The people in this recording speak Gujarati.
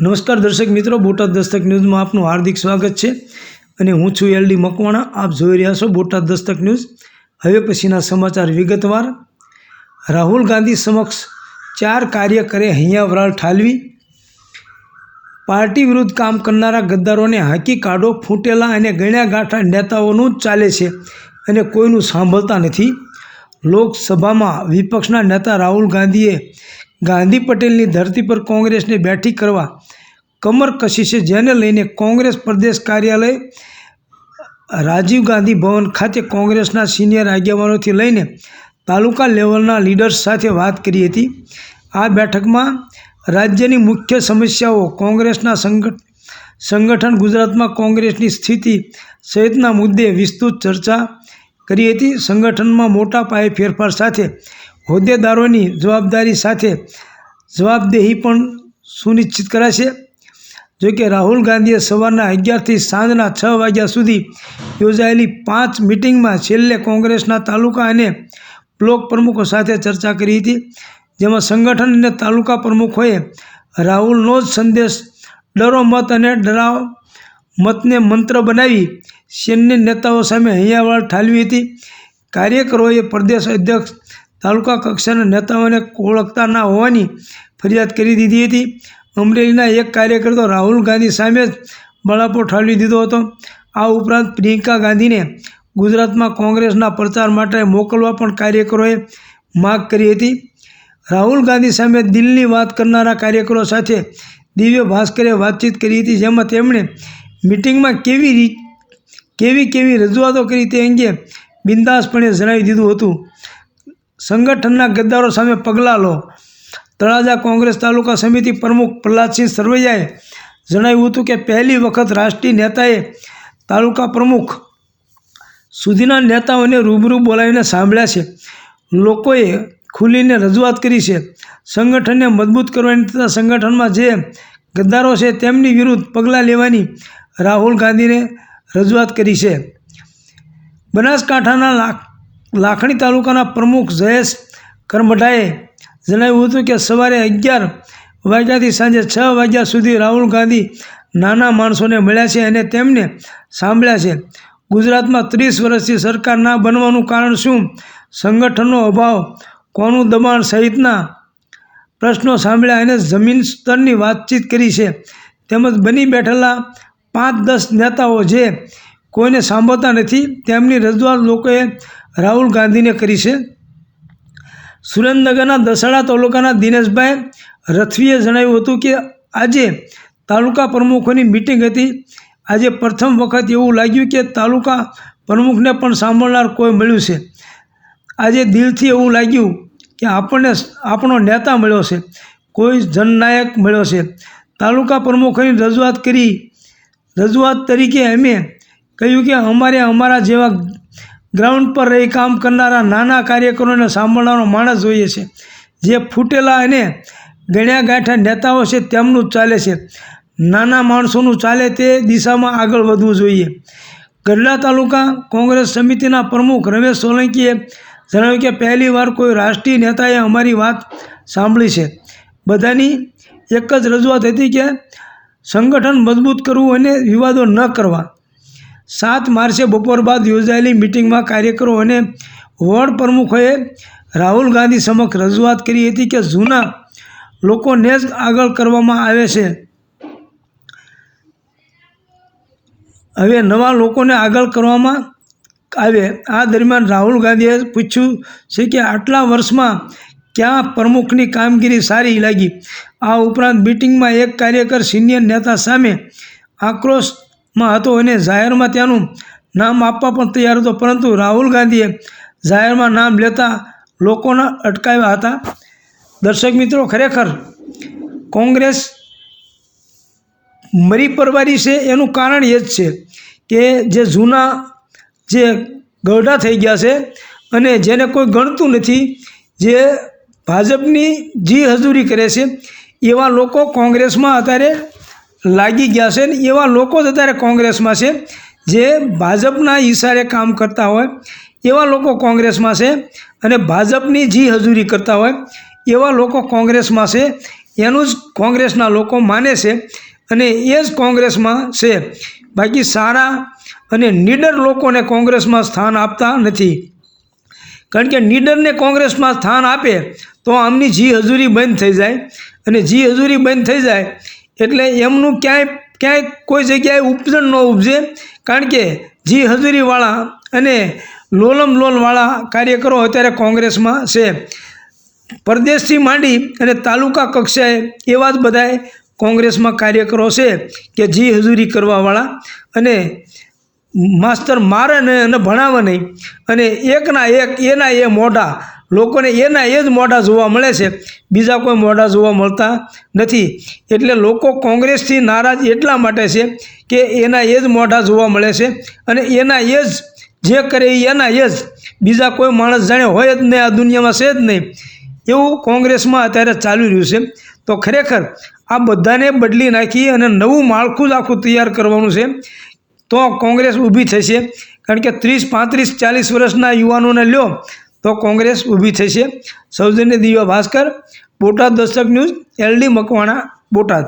નમસ્કાર દર્શક મિત્રો, બોટાદ દસ્તક ન્યૂઝમાં આપનું હાર્દિક સ્વાગત છે અને હું છું એલડી મકવાણા. આપ જોઈ રહ્યા છો બોટાદ દસ્તક ન્યૂઝ. હવે પછીના સમાચાર વિગતવાર. રાહુલ ગાંધી સમક્ષ ચાર કાર્યકરે હૈયા વરાળ ઠાલવી. પાર્ટી વિરુદ્ધ કામ કરનારા ગદ્દારોને હાંકી કાઢો ફૂટેલા અને ગણ્યા ગાંઠા નેતાઓનું જ ચાલે છે અને કોઈનું સાંભળતા નથી. લોકસભામાં વિપક્ષના નેતા રાહુલ ગાંધીએ ગાંધી પટેલની ધરતી પર કોંગ્રેસને બેઠી કરવા કમર કશી છે? જેને લઈને કોંગ્રેસ પ્રદેશ કાર્યાલય, રાજીવ ગાંધી ભવન ખાતે કોંગ્રેસના સિનિયર આગેવાનોથી લઈને તાલુકા લેવલના લીડર્સ સાથે વાત કરી હતી. આ બેઠકમાં રાજ્યની મુખ્ય સમસ્યાઓ કોંગ્રેસના સંગઠ, સંગઠન ગુજરાતમાં કોંગ્રેસની સ્થિતિ સહિતના મુદ્દે વિસ્તૃત ચર્ચા કરી હતી. સંગઠનમાં મોટા પાયે ફેરફાર સાથે હોદ્દેદારોની જવાબદારી સાથે જવાબદેહી પણ સુનિશ્ચિત કરાશે. જોકે રાહુલ ગાંધીએ સવારના અગિયારથી સાંજના છ વાગ્યા સુધી યોજાયેલી પાંચ મિટિંગમાં છેલ્લે કોંગ્રેસના તાલુકા અને બ્લોક પ્રમુખો સાથે ચર્ચા કરી હતી, જેમાં સંગઠન અને તાલુકા પ્રમુખોએ રાહુલનો જ સંદેશ, ડરો મત અને ડરાવ મતને મંત્ર બનાવી સૈન્ય નેતાઓ સામે હૈયાવાળ ઠાલવી હતી. કાર્યકરોએ પ્રદેશ અધ્યક્ષ તાલુકા કક્ષાના નેતાઓને ઓળખતા ના હોવાની ફરિયાદ કરી દીધી હતી. અમરેલીના એક કાર્યકર રાહુલ ગાંધી સામે જ બળાપો ઠાલવી દીધો હતો. આ ઉપરાંત પ્રિયંકા ગાંધીને ગુજરાતમાં કોંગ્રેસના પ્રચાર માટે મોકલવા પણ કાર્યકરોએ માગ કરી હતી. રાહુલ ગાંધી સામે દિલની વાત કરનારા કાર્યકરો સાથે દિવ્ય ભાસ્કરે વાતચીત કરી હતી, જેમાં તેમણે મિટિંગમાં કેવી કેવી કેવી રજૂઆતો કરી તે અંગે બિંદાસપણે જણાવી દીધું હતું. સંગઠનના ગદ્દારો સામે પગલાં લો. તળાજા કોંગ્રેસ તાલુકા સમિતિ પ્રમુખ પ્રહલાદસિંહ સરવૈયાએ જણાવ્યું હતું કે પહેલી વખત રાષ્ટ્રીય નેતાએ તાલુકા પ્રમુખ સુધીના નેતાઓને રૂબરૂ બોલાવીને સાંભળ્યા છે. લોકોએ ખુલીને રજૂઆત કરી છે. સંગઠનને મજબૂત કરવાની તથા સંગઠનમાં જે ગદ્દારો છે તેમની વિરુદ્ધ પગલાં લેવાની રાહુલ ગાંધીને રજૂઆત કરી છે. બનાસકાંઠાના લાખણી તાલુકાના પ્રમુખ જયેશ કરમઢાએ જણાવ્યું હતું કે સવારે અગિયાર વાગ્યાથી સાંજે છ વાગ્યા સુધી રાહુલ ગાંધી નાના માણસોને મળ્યા છે અને તેમને સાંભળ્યા છે. ગુજરાતમાં ત્રીસ વર્ષથી સરકાર ના બનવાનું કારણ શું? સંગઠનનો અભાવ કોનું દબાણ સહિતના પ્રશ્નો સાંભળ્યા અને જમીન સ્તરની વાતચીત કરી છે. તેમજ બની બેઠેલા પાંચ દસ નેતાઓ જે કોઈને સાંભળતા નથી, તેમની રજૂઆત લોકોએ રાહુલ ગાંધીને કરી છે. સુરેન્દ્રનગરના દસાડા તાલુકાના દિનેશભાઈ રથવીએ જણાવ્યું હતું કે આજે તાલુકા પ્રમુખોની મિટિંગ હતી. આજે પ્રથમ વખત એવું લાગ્યું કે તાલુકા પ્રમુખને પણ સાંભળનાર કોઈ મળ્યું છે. આજે દિલથી એવું લાગ્યું કે આપણને આપણો નેતા મળ્યો છે. કોઈ જનનાયક મળ્યો છે. તાલુકા પ્રમુખોની રજૂઆત કરી. રજૂઆત તરીકે અમે કહ્યું કે અમારે અમારા જેવા ગ્રાઉન્ડ પર રહી કામ કરનારા નાના કાર્યકરોને સાંભળવાનો માણસ જોઈએ છે. જે ફૂટેલા અને ગણ્યા ગાંઠા નેતાઓ છે તેમનું જ ચાલે છે. નાના માણસોનું ચાલે તે દિશામાં આગળ વધવું જોઈએ. ગઢડા તાલુકા કોંગ્રેસ સમિતિના પ્રમુખ રમેશ સોલંકીએ જણાવ્યું કે પહેલીવાર કોઈ રાષ્ટ્રીય નેતાએ અમારી વાત સાંભળી છે. બધાની એક જ રજૂઆત હતી કે સંગઠન મજબૂત કરવું અને વિવાદો ન કરવા. સાત માર્ચે બપોર બાદ યોજાયેલી મિટિંગમાં કાર્યકરો અને વોર્ડ પ્રમુખોએ રાહુલ ગાંધી સમક્ષ રજૂઆત કરી હતી કે જૂના લોકોને જ આગળ કરવામાં આવે છે. હવે નવા લોકોને આગળ કરવામાં આવે. આ દરમિયાન રાહુલ ગાંધીએ પૂછ્યું છે કે આટલા વર્ષમાં ક્યાં પ્રમુખની કામગીરી સારી લાગી? આ ઉપરાંત મિટિંગમાં એક કાર્યકર સિનિયર નેતા સામે આક્રોશમાં હતો અને જાહેરમાં ત્યાંનું નામ આપવા પણ તૈયાર હતો. પરંતુ રાહુલ ગાંધીએ જાહેરમાં નામ લેતા લોકોના અટકાવ્યા હતા. દર્શક મિત્રો, ખરેખર કોંગ્રેસ મરી પરવારી છે એનું કારણ એ જ છે કે જે જૂના જે ગરડા થઈ ગયા છે અને જેને કોઈ ગણતું નથી, જે ભાજપની જી હજૂરી કરે છે, એવા લોકો કોંગ્રેસમાં અત્યારે લાગી ગયા છે ને એવા લોકો જ અત્યારે કોંગ્રેસમાં છે, જે ભાજપના ઈશારે કામ કરતા હોય, એવા લોકો કોંગ્રેસમાં છે અને ભાજપની જી હજૂરી કરતા હોય, એવા લોકો કોંગ્રેસમાં છે, એનું જ કોંગ્રેસના લોકો માને છે અને એ જ કોંગ્રેસમાં છે. બાકી સારા અને નીડર લોકોને કોંગ્રેસમાં સ્થાન આપતા નથી. કારણ કે નીડરને કોંગ્રેસમાં સ્થાન આપે તો આમની જી હજૂરી બંધ થઈ જાય અને જી હજૂરી બંધ થઈ જાય એટલે એમનું ક્યાંય ક્યાંય કોઈ જગ્યાએ ઉપજન ન ઉપજે. કારણ કે જી હજુરીવાળા અને લોલમ લોલવાળા કાર્યકરો અત્યારે કોંગ્રેસમાં છે. પરદેશથી માંડી અને તાલુકા કક્ષાએ એવા જ બધાએ કોંગ્રેસમાં કાર્યકરો છે કે જી હજુરી કરવાવાળા અને માસ્તર મારે નહીં અને ભણાવે નહીં અને એકના એક, એના એ મોઢા લોકોને એના એ જ મોઢા જોવા મળે છે. બીજા કોઈ મોઢા જોવા મળતા નથી. એટલે લોકો કોંગ્રેસથી નારાજ એટલા માટે છે કે એના એ જ મોઢા જોવા મળે છે અને એના એ જ જે કરે એના એ જ. બીજા કોઈ માણસ જાણે હોય જ નહીં આ દુનિયામાં છે જ નહીં. એવું કોંગ્રેસમાં અત્યારે ચાલી રહ્યું છે. તો ખરેખર આ બધાને બદલી નાખી અને નવું માળખું જ આખું તૈયાર કરવાનું છે. તો કોંગ્રેસ ઊભી થશે. કારણ કે ત્રીસ પાંત્રીસ ચાલીસ વર્ષના યુવાનોને લ્યો તો કોંગ્રેસ ઊભી થશે. સૌજન્ય દિવ્ય ભાસ્કર બોટાદ દસ્તક ન્યૂઝ એલડી મકવાણા બોટાદ.